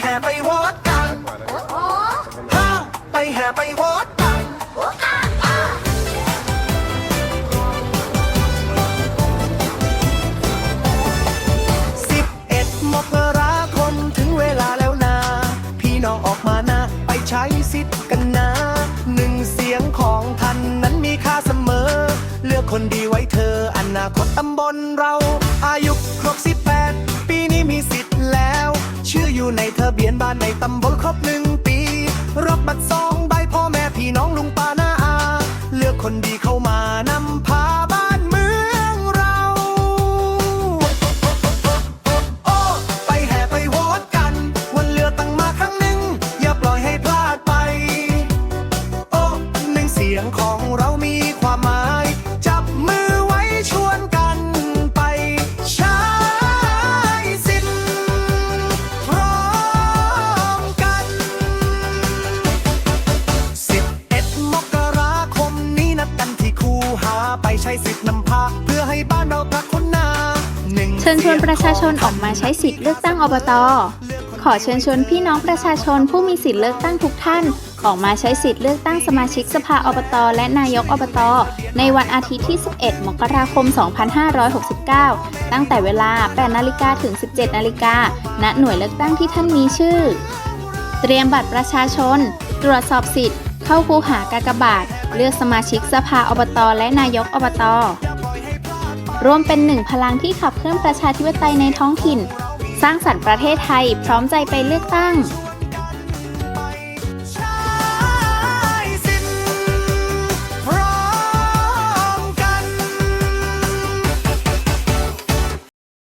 แห่ไปโหวตกันห้าไปแห่ไปโหวตกันสิบเอ็ดมกราคมถึงเวลาแล้วนะ พี่น้องออกมานะ ไปใช้สิทธิ์กันนะ หนึ่งเสียงของท่านนั้นมีค่าเสมอ เลือกคนดีไว้เธอ อนาคตตำบลเรา อายุครบสิบแปด ยงของเรามีความหมาย จับมือไว้ชวนกันไปใช้สิทธิ์พร้อมกัน 11 มกราคมนี้นัดกันที่คูหาไปใช้สิทธิ์นำพา เพื่อให้บ้านเราพักคนาหนึ่งเชิญชวนประชาชนออกมาใช้สิทธิ์เลือกตั้งอบต ขอเชิญชวนพี่น้องประชาชนผู้มีสิทธิ์เลือกตั้งทุกท่าน ออกมาใช้สิทธิ์เลือกตั้งสมาชิกสภาอบตและนายกอบตในวันอาทิตย์ที่ 11 มกราคม 2569 ตั้งแต่เวลา 8 นาฬิกาถึง 17 นาฬิกา ณ หน่วยเลือกตั้งที่ท่านมีชื่อ เตรียมบัตรประชาชน ตรวจสอบสิทธิ์ เข้าคูหากากบาท เลือกสมาชิกสภาอบตและนายกอบตร่วมเป็นหนึ่งพลังที่ขับเคลื่อนประชาธิปไตยในท้องถิ่น สร้างสรรค์ประเทศไทย พร้อมใจไปเลือกตั้ง